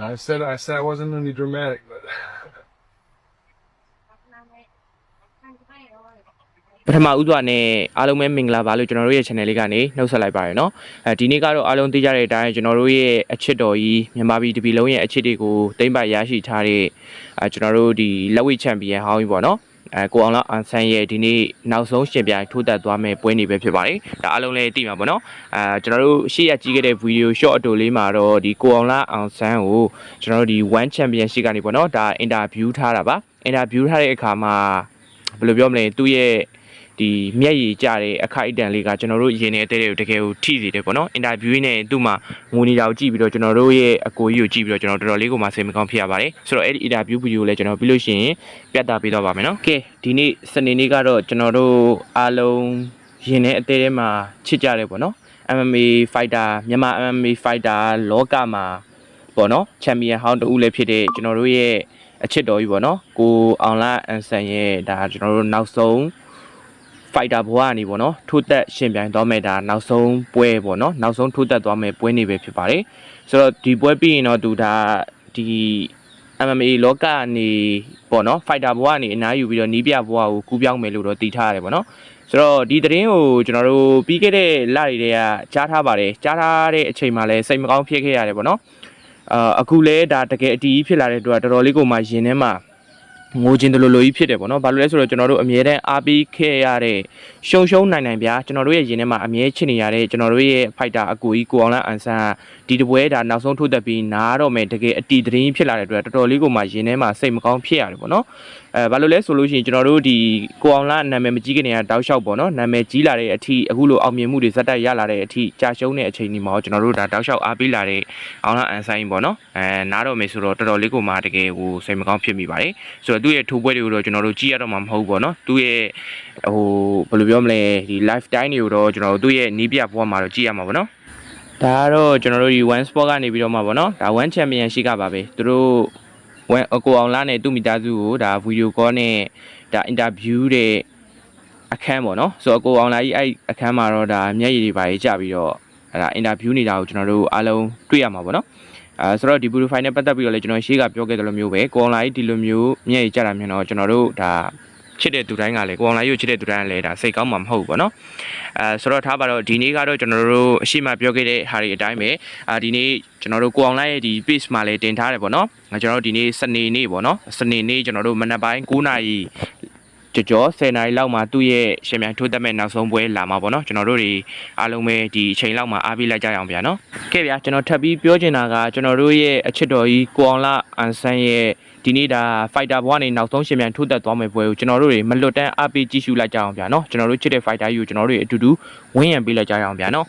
I said I said I wasn't any dramatic, but ပထမဦးစွာနဲ့အားလုံးပဲမင်္ဂလာပါလို့ကျွန်တော်တို့ရဲ့ channel လေးကနေနှုတ်ဆက်လိုက်ပါရနော်အဲဒီနေ့ကတော့အားလုံးသိကြတဲ့အတိုင်းကျွန်တော်တို့ရဲ့အချစ်တော်ကြီးမြန်မာပြည်တပြည်လုံးရဲ့အချစ်တွေကိုတိမ့်ပိုက်ရရှိထားတဲ့အဲကျွန်တော်တို့ဒီလက်ဝိတ်ချန်ပီယံဟောင်းကြီးပေါ့နော် အဲကိုအောင်လာအန်ဆန်ရဲ့ဒီနေ့နောက်ဆုံးရှင်ပြိုင်ထိုးတက်သွားမဲ့ပွဲနေပဲဖြစ်ပါတယ်ဒါအားလုံးလည်းသိမှာပေါ့နော်အဲကျွန်တော်တို့ရှေ့ရကြည့်ခဲ့တဲ့ဗီဒီယို short အတူလေးမှာတော့ဒီကိုအောင်လာအောင်ဆန်ကိုကျွန်တော်တို့ဒီ one championship ကနေပေါ့နော်ဒါ interview ထားတာပါ interview ထားတဲ့အခါမှာဘယ်လိုပြောမလဲသူ့ရဲ့ ဒီမျက်ရည်ကျတဲ့အခိုက်အတန့်လေးကကျွန်တော်တို့ရင်ထဲတဲ့တွေကိုတကယ်ကိုထိစီတယ်ပေါ့နော်အင်တာဗျူးနဲ့သူ့မှာငိုနေတာကိုကြည့်ပြီးတော့ကျွန်တော်တို့ရဲ့အကိုကြီးကိုကြည့်ပြီးတော့ကျွန်တော်တော်တော်လေးကိုမှစိတ်မကောင်းဖြစ်ရပါတယ်ဆိုတော့အဲ့ဒီအင်တာဗျူးဗီဒီယိုလည်းကျွန်တော်ပြီးလို့ရှိရင်ပြသပေးတော့ပါမယ်နော်ကဲဒီနေ့စနေနေ့ကတော့ကျွန်တော်တို့အားလုံးရင်ထဲအသေးထဲမှာချစ်ကြတယ်ပေါ့နော် MMA fighter မြန်မာ MMA fighter လောကမှာပေါ့နော်ချန်ပီယံဟောင်းတူလည်းဖြစ်တဲ့ကျွန်တော်တို့ရဲ့အချစ်တော်ကြီးပေါ့နော်ကိုအောင်လာအန်ဆန်ရဲ့ဒါကျွန်တော်တို့နောက်ဆုံး fighter ဘဝကနေပေါ့နော်ထိုးသက်ရှင်ပြိုင်သွားမယ်ဒါနောက်ဆုံးပွဲပေါ့နော်နောက်ဆုံးထိုးသက်သွားမယ်ပွဲနေပဲဖြစ်ပါတယ်ဆိုတော့ဒီပွဲပြီးရင်တော့သူဒါဒီ MMA လောကကနေပေါ့နော် fighter ဘဝကနေအနားယူပြီးတော့နီးပြဘဝကိုကူးပြောင်းမယ်လို့တော့တည်ထားရတယ်ပေါ့နော်ဆိုတော့ဒီသတင်းကိုကျွန်တော်တို့ပြီးခဲ့တဲ့လတွေတည်းကကြားထားပါတယ်ကြားထားတဲ့အချိန်မှာလည်းစိတ်မကောင်းဖြစ်ခဲ့ရတယ်ပေါ့နော်အာအခုလဲဒါတကယ်အတီးဖြစ်လာတဲ့အတွက်တော်တော်လေးကိုမှရင်ထဲမှာ ငိုခြင်းတလူလူကြီးဖြစ်တယ်ပေါ့နော်ဘာလို့လဲဆိုတော့ကျွန်တော်တို့အမြဲတမ်းအားပေးခဲ့ရတဲ့ရှုံရှုံနိုင်နိုင်ဗျာကျွန်တော်တို့ရဲ့ရင်ထဲမှာအမြဲချစ်နေရတဲ့ကျွန်တော်တို့ရဲ့ဖိုက်တာအကူကြီးကိုအောင်လန်းအန်ဆန်ဒီတပွဲဒါနောက်ဆုံးထိုးသက်ပြီးနားတော့မယ်တကယ်အတီတရင်ဖြစ်လာတဲ့အတွက်တော်တော်လေးကိုမှရင်ထဲမှာစိတ်မကောင်းဖြစ်ရတယ်ပေါ့နော် အဲဘာလို့လဲဆိုလို့ရှိရင်ကျွန်တော်တို့ဒီကိုအောင်လန်းနာမည်မကြီးခင်ကတောက်လျှောက်ပေါ့နော်နာမည်ကြီးလာတဲ့အထိအခုလိုအောင်မြင်မှုတွေဇက်တိုက်ရလာတဲ့အထိကြာရှုံးတဲ့အချိန်ဒီမှာကျွန်တော်တို့ဒါတောက်လျှောက်အားပေးလာတဲ့အောင်လန်းအန်ဆန်ပေါ့နော်အဲနားတော့မယ်ဆိုတော့တော်တော်လေးကိုမှတကယ်ဟိုစိတ်မကောင်းဖြစ်မိပါတယ်ဆိုတော့သူ့ရဲ့ထိုးပွဲတွေကိုတော့ကျွန်တော်တို့ကြည့်ရတော့မှာမဟုတ်ဘူးပေါ့နော်သူ့ရဲ့ဟိုဘယ်လိုပြောမလဲဒီ live time တွေကိုတော့ကျွန်တော်တို့သူ့ရဲ့နီးပြဘဝမှာတော့ကြည့်ရမှာပေါ့နော်ဒါကတော့ကျွန်တော်တို့ဒီ one sport ကနေပြီးတော့မှပေါ့နော်ဒါ one championship ကပါပဲသူတို့ one အကိုအောင်လာနဲ့သူ့မိသားစုကိုဒါ video call နဲ့ဒါ interview တဲ့အခန်းပေါ့နော်ဆိုတော့အကိုအောင်လာကြီးအဲ့အခန်းမှာတော့ဒါမျက်ရည်တွေပါကြီးကြပြီးတော့အဲ့ဒါ interview နေတာကိုကျွန်တော်တို့အားလုံးတွေ့ရမှာပေါ့နော်အဲဆိုတော့ဒီ Blue File နဲ့ပတ်သက်ပြီးတော့လည်းကျွန်တော်ရှေ့ကပြောခဲ့သလိုမျိုးပဲကိုအောင်လာကြီးဒီလိုမျိုးမျက်ရည်ကြတာမျိုးတော့ကျွန်တော်တို့ဒါ ချစ်တဲ့သူတိုင်းကလည်းကိုအောင်လာကြီးကိုချစ်တဲ့သူတိုင်းကလည်းဒါစိတ်ကောင်းမှာမဟုတ်ဘူးပေါ့နော်အဲဆိုတော့ထားပါတော့ဒီနေ့ကတော့ကျွန်တော်တို့အရှိမပြောခဲ့တဲ့ဟာတွေအတိုင်းပဲအာဒီနေ့ကျွန်တော်တို့ကိုအောင်လာရဲ့ဒီ page မှာလည်းတင်ထားတယ်ပေါ့နော်ငါကျွန်တော်တို့ဒီနေ့စနေနေ့ပေါ့နော်စနေနေ့ကျွန်တော်တို့မနက်ပိုင်း9နာရီ ကြော်ကြော်10နာရီလောက်မှာသူ့ရဲ့ရှင်မြန်ထိုးသက်မဲ့နောက်ဆုံးပွဲလာမှာပေါ့နော်ကျွန်တော်တို့တွေအားလုံးပဲဒီအချိန်လောက်မှာအားပေးလိုက်ကြရအောင်ဗျာနော်ကဲဗျာကျွန်တော်ထပ်ပြီးပြောချင်တာကကျွန်တော်တို့ရဲ့အချစ်တော်ကြီးကိုအောင်လာအန်ဆန်ရဲ့ဒီနေ့ဒါ fighter ဘဝနေနောက်ဆုံးရှင်မြန်ထိုးသက်သွားမယ့်ပွဲကိုကျွန်တော်တို့တွေမလွတ်တမ်းအားပေးကြည့်ရှုလိုက်ကြအောင်ဗျာနော်ကျွန်တော်တို့ချစ်တဲ့ fighter ကြီးကိုကျွန်တော်တို့တွေအတူတူဝင်းရံပေးလိုက်ကြရအောင်ဗျာနော်